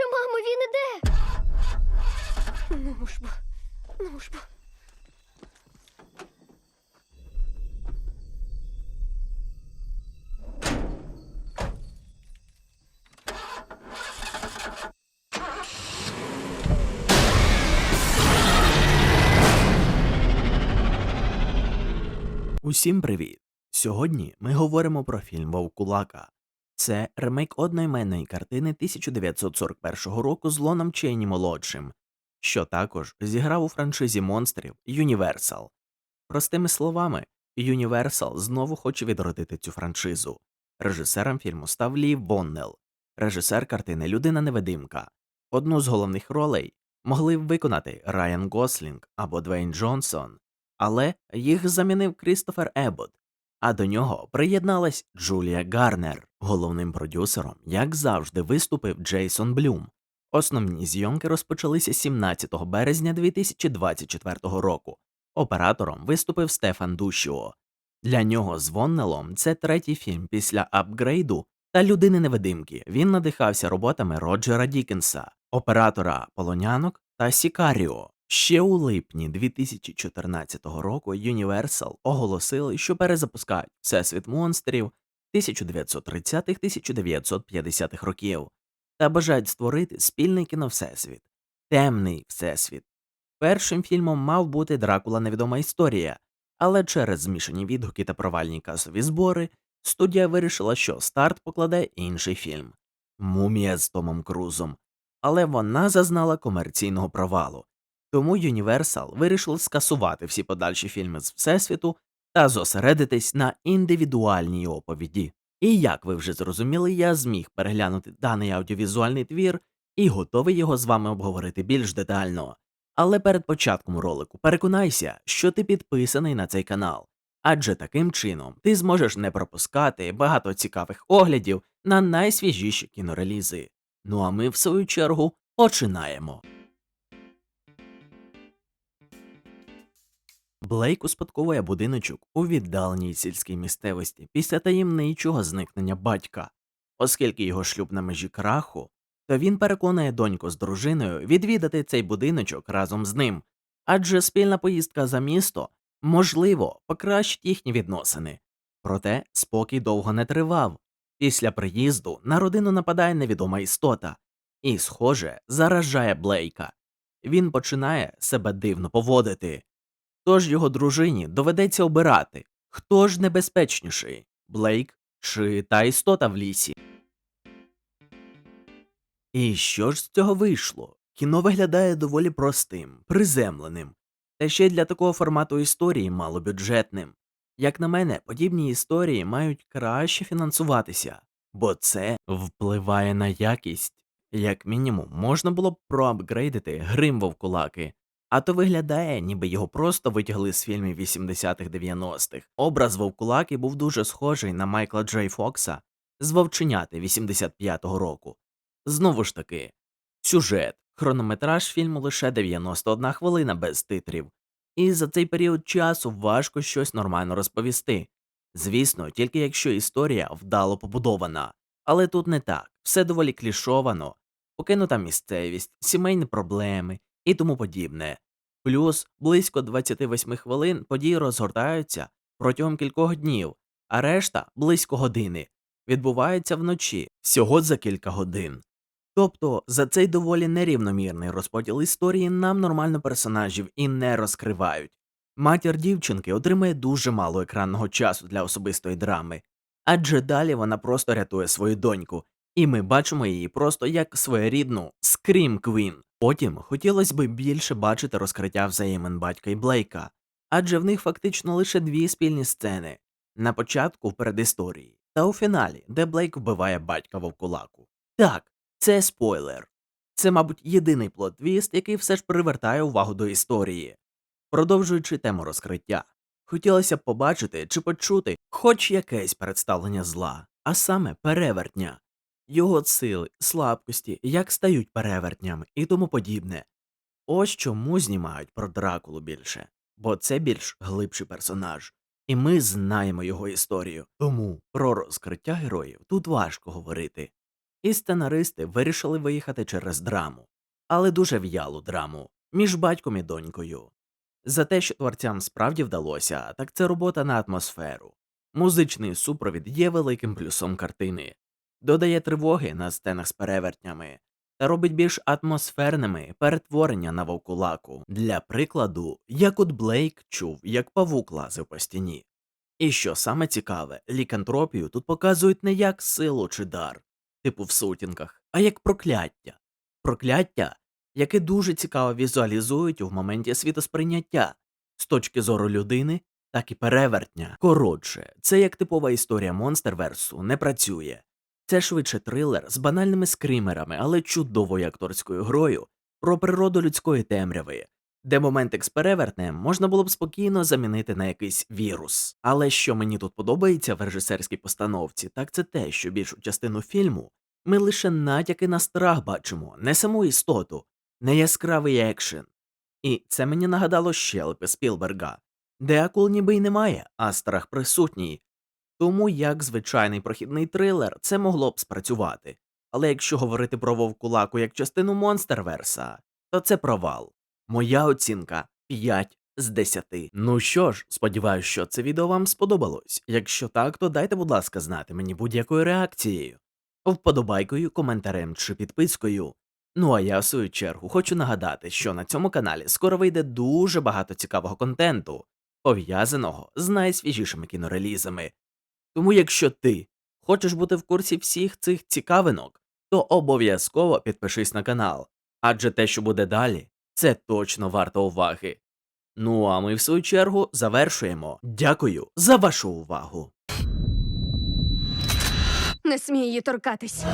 Швидше, мамо, він іде. Ну ж бо, ну ж бо. Усім привіт! Сьогодні ми говоримо про фільм Вовкулака. Це ремейк одноіменної картини 1941 року з Лоном Чейні молодшим, що також зіграв у франшизі монстрів Universal. Простими словами, Universal знову хоче відродити цю франшизу. Режисером фільму став Лі Боннел, режисер картини Людина невидимка. Одну з головних ролей могли б виконати Райан Гослінг або Двейн Джонсон, але їх замінив Крістофер Еббот, а до нього приєдналась Джулія Гарнер. Головним продюсером, як завжди, виступив Джейсон Блюм. Основні зйомки розпочалися 17 березня 2024 року. Оператором виступив Стефан Душіо. Для нього з Воннелом це третій фільм після апгрейду та людини невидимки. Він надихався роботами Роджера Дікенса, оператора Полонянок та Сікаріо. Ще у липні 2014 року Universal оголосили, що перезапускають Всесвіт монстрів 1930-1950-х років та бажають створити спільний кіновсесвіт Темний Всесвіт. Першим фільмом мав бути Дракула Невідома історія, але через змішані відгуки та провальні касові збори студія вирішила, що старт покладе інший фільм Мумія з Томом Крузом. Але вона зазнала комерційного провалу. Тому Universal вирішили скасувати всі подальші фільми з Всесвіту та зосередитись на індивідуальній оповіді. І як ви вже зрозуміли, я зміг переглянути даний аудіовізуальний твір і готовий його з вами обговорити більш детально. Але перед початком ролику переконайся, що ти підписаний на цей канал, адже таким чином ти зможеш не пропускати багато цікавих оглядів на найсвіжіші кінорелізи. Ну а ми, в свою чергу, починаємо. Блейк успадковує будиночок у віддаленій сільській місцевості після таємничого зникнення батька. Оскільки його шлюб на межі краху, то він переконує доньку з дружиною відвідати цей будиночок разом з ним, адже спільна поїздка за місто, можливо, покращить їхні відносини. Проте спокій довго не тривав. Після приїзду на родину нападає невідома істота і, схоже, заражає Блейка. Він починає себе дивно поводити. Тож його дружині доведеться обирати, хто ж небезпечніший Блейк чи та істота в лісі. І що ж з цього вийшло? Кіно виглядає доволі простим, приземленим, та ще й для такого формату історії малобюджетним. Як на мене, подібні історії мають краще фінансуватися, бо це впливає на якість. Як мінімум, можна було б проапгрейдити грим вовкулаки, а то виглядає, ніби його просто витягли з фільмів 80-х-90-х. Образ вовкулаки був дуже схожий на Майкла Джей Фокса з вовченяти 85-го року. Знову ж таки, сюжет, хронометраж фільму лише 91 хвилина без титрів, і за цей період часу важко щось нормально розповісти. Звісно, тільки якщо історія вдало побудована, але тут не так, все доволі клішовано, покинута місцевість, сімейні проблеми і тому подібне. Плюс близько 28 хвилин події розгортаються протягом кількох днів, а решта близько години відбувається вночі, всього за кілька годин. Тобто за цей доволі нерівномірний розподіл історії нам нормально персонажів і не розкривають. Матір дівчинки отримує дуже мало екранного часу для особистої драми, адже далі вона просто рятує свою доньку, і ми бачимо її просто як своєрідну Скрім Квін. Потім хотілося б більше бачити розкриття взаємин батька і Блейка, адже в них фактично лише дві спільні сцени на початку в передісторії та у фіналі, де Блейк вбиває батька вовкулаку. Так, це спойлер. Це, мабуть, єдиний плот-твіст, який все ж привертає увагу до історії. Продовжуючи тему розкриття, хотілося б побачити чи почути хоч якесь представлення зла, а саме перевертня, його сили, слабкості, як стають перевертнями і тому подібне. Ось чому знімають про Дракулу більше, бо це більш глибший персонаж, і ми знаємо його історію. Тому про розкриття героїв тут важко говорити. і сценаристи вирішили виїхати через драму, але дуже в'ялу драму між батьком і донькою. За те, що творцям справді вдалося, так це робота на атмосферу. Музичний супровід є великим плюсом картини, додає тривоги на сценах з перевертнями та робить більш атмосферними перетворення на вовкулаку. Для прикладу, як от Блейк чув, як павук лазив по стіні. І що саме цікаве, лікантропію тут показують не як силу чи дар, типу в сутінках, а як прокляття. Прокляття, яке дуже цікаво візуалізують в моменті світосприйняття з точки зору людини, так і перевертня. Коротше, це як типова історія монстерверсу не працює. Це швидше трилер з банальними скримерами, але чудовою акторською грою про природу людської темряви, де моментик з перевертнем можна було б спокійно замінити на якийсь вірус. Але що мені тут подобається в режисерській постановці, так це те, що більшу частину фільму ми лише натяки на страх бачимо, не саму істоту, не яскравий екшен. І це мені нагадало щелепи Спілберга, де акул ніби й немає, а страх присутній. Тому як звичайний прохідний трилер це могло б спрацювати. Але якщо говорити про вовкулаку як частину монстерверса, то це провал. Моя оцінка 5 з 10. Ну що ж, сподіваюся, що це відео вам сподобалось. Якщо так, то дайте, будь ласка, знати мені будь-якою реакцією, вподобайкою, коментарем чи підпискою. Ну а я в свою чергу хочу нагадати, що на цьому каналі скоро вийде дуже багато цікавого контенту, пов'язаного з найсвіжішими кінорелізами. Тому якщо ти хочеш бути в курсі всіх цих цікавинок, то обов'язково підпишись на канал, адже те, що буде далі, це точно варто уваги. Ну а ми в свою чергу завершуємо. Дякую за вашу увагу. Не смій її торкатись.